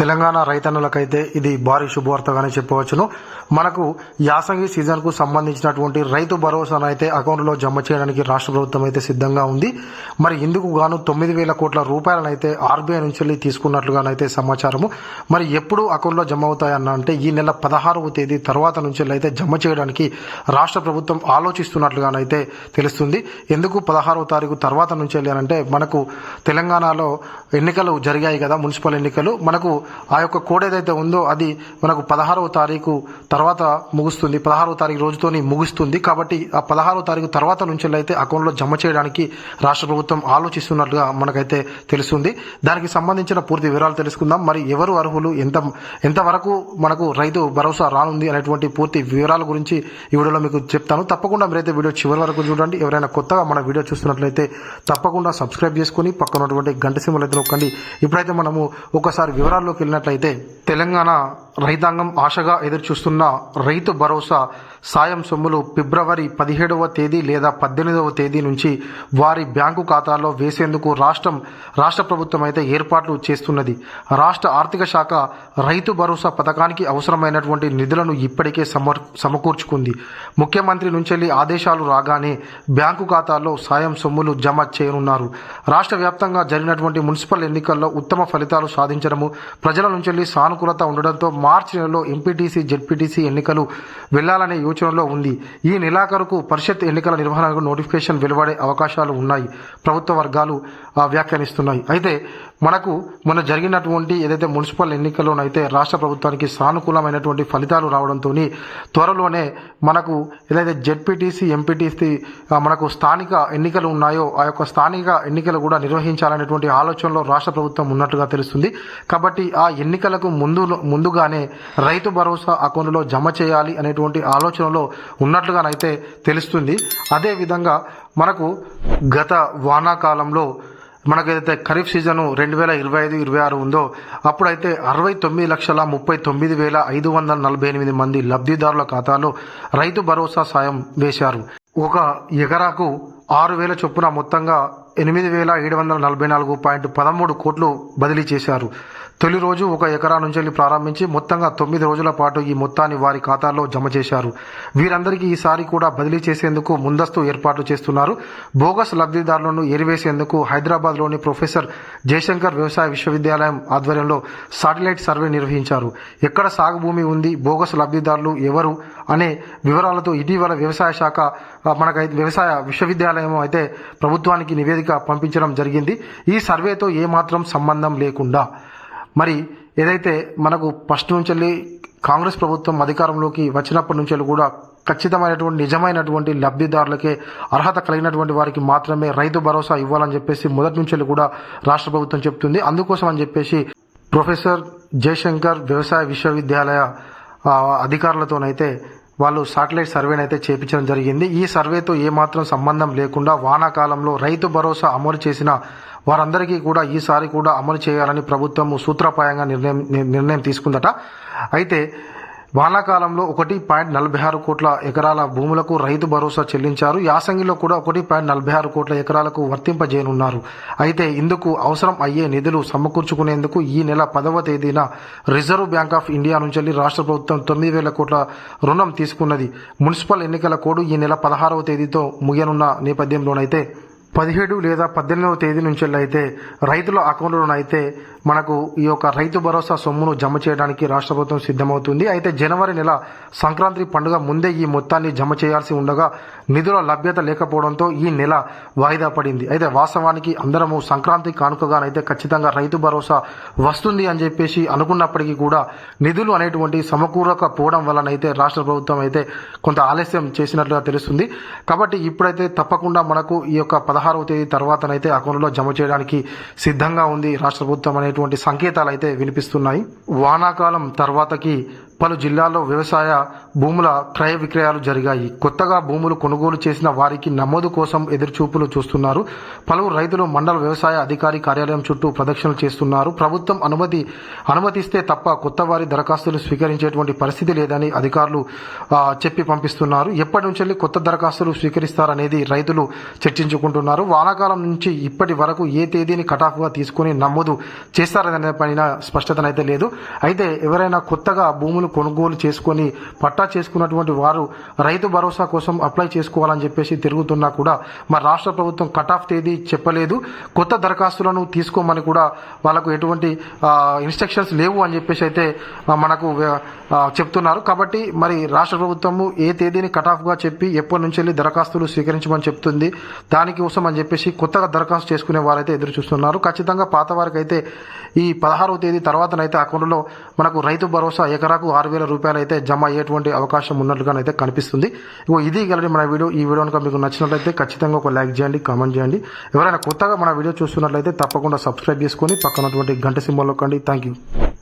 తెలంగాణ రైతన్నులకైతే ఇది భారీ శుభవార్తగానే చెప్పవచ్చును. మనకు యాసంగి సీజన్కు సంబంధించినటువంటి రైతు భరోసాను అయితే అకౌంట్లో జమ చేయడానికి రాష్ట్ర ప్రభుత్వం అయితే సిద్ధంగా ఉంది. మరి ఇందుకు గాను తొమ్మిది వేల కోట్ల రూపాయలను అయితే ఆర్బీఐ నుంచి వెళ్ళి తీసుకున్నట్లుగానైతే సమాచారము. మరి ఎప్పుడు అకౌంట్లో జమ అవుతాయన్న అంటే ఈ నెల పదహారవ తేదీ తర్వాత నుంచి అయితే జమ చేయడానికి రాష్ట్ర ప్రభుత్వం ఆలోచిస్తున్నట్లుగానైతే తెలుస్తుంది. ఎందుకు పదహారవ తారీఖు తర్వాత నుంచి అంటే మనకు తెలంగాణలో ఎన్నికలు జరిగాయి కదా మున్సిపల్ ఎన్నికలు. మనకు ఆ యొక్క కోడ్ ఏదైతే ఉందో అది మనకు పదహారవ తారీఖు తర్వాత ముగుస్తుంది. పదహారవ తారీఖు రోజుతోని ముగుస్తుంది. కాబట్టి ఆ పదహారవ తారీఖు తర్వాత నుంచి అయితే అకౌంట్లో జమ చేయడానికి రాష్ట్ర ప్రభుత్వం ఆలోచిస్తున్నట్లుగా మనకైతే తెలుస్తుంది. దానికి సంబంధించిన పూర్తి వివరాలు తెలుసుకుందాం. మరి ఎవరు అర్హులు? ఎంత ఎంతవరకు మనకు రైతు భరోసా రానుంది అనేటువంటి పూర్తి వివరాల గురించి ఈ వీడియోలో మీకు చెప్తాను. తప్పకుండా మీరైతే వీడియో చివరి వరకు చూడండి. ఎవరైనా కొత్తగా మన వీడియో చూస్తున్నట్లయితే తప్పకుండా సబ్స్క్రైబ్ చేసుకుని పక్కన ఉన్నటువంటి గంట సింబల్ అయితే నొక్కండి. ఇప్పుడైతే మనము ఒకసారి వివరాల్లోకి వెళ్ళినట్లయితే తెలంగాణ రైతాంగం ఆశగా ఎదురుచూస్తున్న రైతు భరోసా సాయం సొమ్ములు ఫిబ్రవరి పదిహేడవ తేదీ లేదా పద్దెనిమిదవ తేదీ నుంచి వారి బ్యాంకు ఖాతాల్లో వేసేందుకు రాష్ట్రం రాష్ట్ర ప్రభుత్వం అయితే ఏర్పాట్లు చేస్తున్నది. రాష్ట్ర ఆర్థిక శాఖ రైతు భరోసా పథకానికి అవసరమైనటువంటి నిధులను ఇప్పటికే సమర్ సమకూర్చుకుంది. ముఖ్యమంత్రి నుంచి ఆదేశాలు రాగానే బ్యాంకు ఖాతాల్లో సాయం సొమ్ములు జమ చేయనున్నారు. రాష్ట్ర వ్యాప్తంగా జరిగినటువంటి మున్సిపల్ ఎన్నికల్లో ఉత్తమ ఫలితాలు సాధించడము ప్రజల నుంచి సానుకూలత ఉండడంతో మార్చి నెలలో ఎంపీటీసీ జెడ్పీటీసీ ఎన్నికలు వెళ్ళాలనే యోచనలో ఉంది. ఈ నెలాఖరుకు పరిషత్ ఎన్నికల నిర్వహణకు నోటిఫికేషన్ వెలువడే అవకాశాలు ఉన్నాయి. ప్రభుత్వ వర్గాలు వ్యాఖ్యానిస్తున్నాయి. అయితే మనకు మొన్న జరిగినటువంటి ఏదైతే మున్సిపల్ ఎన్నికల్లోనైతే రాష్ట్ర ప్రభుత్వానికి సానుకూలమైనటువంటి ఫలితాలు రావడంతో త్వరలోనే మనకు ఏదైతే జెడ్పీటీసీ ఎంపీటీసీ మనకు స్థానిక ఎన్నికలు ఉన్నాయో ఆ యొక్క స్థానిక ఎన్నికలు కూడా నిర్వహించాలనేటువంటి ఆలోచనలో రాష్ట్ర ప్రభుత్వం ఉన్నట్టుగా తెలుస్తుంది. కాబట్టి ఆ ఎన్నికలకు ముందు ముందుగానే రైతు భరోసా అకౌంట్లో జమ చేయాలి అనేటువంటి ఆలోచనలో ఉన్నట్లుగానైతే తెలుస్తుంది. అదేవిధంగా మనకు గత వానాకాలంలో మనకైతే ఖరీఫ్ సీజన్ రెండు వేల ఇరవై ఐదు ఇరవై ఆరు ఉందో అప్పుడైతే అరవై తొమ్మిది లక్షల ముప్పై తొమ్మిది వేల ఐదు వందల నలభై ఎనిమిది మంది లబ్ధిదారుల ఖాతాలో రైతు భరోసా సాయం వేశారు. ఒక ఎకరాకు ఆరు వేల చొప్పున మొత్తంగా ఎనిమిది వేల ఏడు వందల నలభై నాలుగు పాయింట్ పదమూడు కోట్లు బదిలీ చేశారు. తొలి రోజు ఒక ఎకరా నుంచి వెళ్ళి ప్రారంభించి మొత్తంగా తొమ్మిది రోజుల పాటు ఈ మొత్తాన్ని వారి ఖాతాల్లో జమ చేశారు. వీరందరికీ ఈసారి కూడా బదిలీ చేసేందుకు ముందస్తు ఏర్పాట్లు చేస్తున్నారు. బోగస్ లబ్ధిదారులను ఏరివేసేందుకు హైదరాబాద్లోని ప్రొఫెసర్ జయశంకర్ వ్యవసాయ విశ్వవిద్యాలయం ఆధ్వర్యంలో సాటిలైట్ సర్వే నిర్వహించారు. ఎక్కడ సాగు భూమి ఉంది బోగస్ లబ్ధిదారులు ఎవరు అనే వివరాలతో ఇటీవల వ్యవసాయ శాఖ మనకైతే వ్యవసాయ విశ్వవిద్యాలయం అయితే ప్రభుత్వానికి నివేదిక పంపించడం జరిగింది. ఈ సర్వేతో ఏమాత్రం సంబంధం లేకుండా మరి ఏదైతే మనకు ఫస్ట్ నుంచి వెళ్ళి కాంగ్రెస్ ప్రభుత్వం అధికారంలోకి వచ్చినప్పటి నుంచి వెళ్ళి కూడా ఖచ్చితమైనటువంటి నిజమైనటువంటి లబ్ధిదారులకే అర్హత కలిగినటువంటి వారికి మాత్రమే రైతు భరోసా ఇవ్వాలని చెప్పేసి మొదటి నుంచి కూడా రాష్ట్ర ప్రభుత్వం చెప్తుంది. అందుకోసం అని చెప్పేసి ప్రొఫెసర్ జయశంకర్ వ్యవసాయ విశ్వవిద్యాలయ అధికారులతోనైతే వాళ్ళు సాటిలైట్ సర్వేని అయితే చేపించడం జరిగింది. ఈ సర్వేతో ఏమాత్రం సంబంధం లేకుండా వానాకాలంలో రైతు భరోసా అమలు చేసిన వారందరికీ కూడా ఈసారి కూడా అమలు చేయాలని ప్రభుత్వం సూత్రప్రాయంగా నిర్ణయం నిర్ణయం తీసుకుందట. అయితే వానాకాలంలో ఒకటి పాయింట్ నలభై ఆరు కోట్ల ఎకరాల భూములకు రైతు భరోసా చెల్లించారు. యాసంగిలో కూడా ఒకటి పాయింట్ నలభై ఆరు కోట్ల ఎకరాలకు వర్తింపజేయనున్నారు. అయితే ఇందుకు అవసరం అయ్యే నిధులు సమకూర్చుకునేందుకు ఈ నెల పదవ తేదీన రిజర్వ్ బ్యాంక్ ఆఫ్ ఇండియా నుంచి రాష్ట్ర ప్రభుత్వం తొమ్మిది వేల కోట్ల రుణం తీసుకున్నది. మున్సిపల్ ఎన్నికల కోడ్ ఈ నెల పదహారవ తేదీతో ముగియనున్న నేపథ్యంలోనైతే పదిహేడు లేదా పద్దెనిమిదవ తేదీ నుంచి అయితే రైతుల అకౌంట్లోనైతే మనకు ఈ యొక్క రైతు భరోసా సొమ్మును జమ చేయడానికి రాష్ట్ర ప్రభుత్వం సిద్ధమవుతుంది. అయితే జనవరి నెల సంక్రాంతి పండుగ ముందే ఈ మొత్తాన్ని జమ చేయాల్సి ఉండగా నిధుల లభ్యత లేకపోవడంతో ఈ నెల వాయిదా పడింది. అయితే వాస్తవానికి అందరము సంక్రాంతి కానుకగానైతే ఖచ్చితంగా రైతు భరోసా వస్తుంది అని చెప్పేసి అనుకున్నప్పటికీ కూడా నిధులు అనేటువంటి సమకూరకపోవడం వల్లనైతే రాష్ట్ర ప్రభుత్వం అయితే కొంత ఆలస్యం చేసినట్లుగా తెలుస్తుంది. కాబట్టి ఇప్పుడైతే తప్పకుండా మనకు ఈ యొక్క పదహారవ తేదీ తర్వాతనైతే అకౌంట్లో జమ చేయడానికి సిద్ధంగా ఉంది రాష్ట్ర ప్రభుత్వం అనేటువంటి సంకేతాలు అయితే వినిపిస్తున్నాయి. వానాకాలం తర్వాతకి పలు జిల్లాల్లో వ్యవసాయ భూముల క్రయ విక్రయాలు జరిగాయి. కొత్తగా భూములు కొనుగోలు చేసిన వారికి నమోదు కోసం ఎదురుచూపులు చూస్తున్నారు. పలువురు రైతులు మండల వ్యవసాయ అధికారి కార్యాలయం చుట్టూ ప్రదక్షిణలు చేస్తున్నారు. ప్రభుత్వం అనుమతి అనుమతిస్తే తప్ప కొత్త వారి దరఖాస్తులు స్వీకరించేటువంటి పరిస్థితి లేదని అధికారులు చెప్పి పంపిస్తున్నారు. ఎప్పటి నుంచి వెళ్ళి కొత్త దరఖాస్తులు స్వీకరిస్తారనేది రైతులు చర్చించుకుంటున్నారు. వానాకాలం నుంచి ఇప్పటి వరకు ఏ తేదీని కటాఫ్గా తీసుకుని నమోదు చేస్తారనే పైన స్పష్టతనైతే లేదు. అయితే ఎవరైనా కొత్తగా భూములు కొనుగోలు చేసుకొని పట్టా చేసుకున్నటువంటి వారు రైతు భరోసా కోసం అప్లై చేసుకోవాలని చెప్పేసి తిరుగుతున్నా కూడా మా రాష్ట్ర ప్రభుత్వం కటాఫ్ తేదీ చెప్పలేదు. కొత్త దరఖాస్తులను తీసుకోమని కూడా వాళ్ళకు ఎటువంటి ఇన్స్ట్రక్షన్స్ లేవు అని చెప్పేసి అయితే మనకు చెప్తున్నారు. కాబట్టి మరి రాష్ట్ర ప్రభుత్వము ఏ తేదీని కటాఫ్గా చెప్పి ఎప్పటి నుంచి వెళ్ళి దరఖాస్తులు స్వీకరించమని చెప్తుంది దానికోసం అని చెప్పేసి కొత్తగా దరఖాస్తు చేసుకునే వారైతే ఎదురు చూస్తున్నారు. ఖచ్చితంగా పాత వారికి అయితే ఈ పదహారవ తేదీ తర్వాతనైతే అకౌంట్లో మనకు రైతు భరోసా ఎకరాకు ఆరు వేల రూపాయలు అయితే జమ అయ్యేటువంటి అవకాశం ఉన్నట్లుగానైతే కనిపిస్తుంది. ఇగో ఇది గలడి మన వీడియో. ఈ వీడియో కనుక మీకు నచ్చినట్లయితే ఖచ్చితంగా ఒక లైక్ చేయండి కామెంట్ చేయండి. ఎవరైనా కొత్తగా మన వీడియో చూస్తున్నట్లయితే తప్పకుండా సబ్స్క్రైబ్ చేసుకొని పక్కనటువంటి గంట సింబల్ నొక్కండి థ్యాంక్ యూ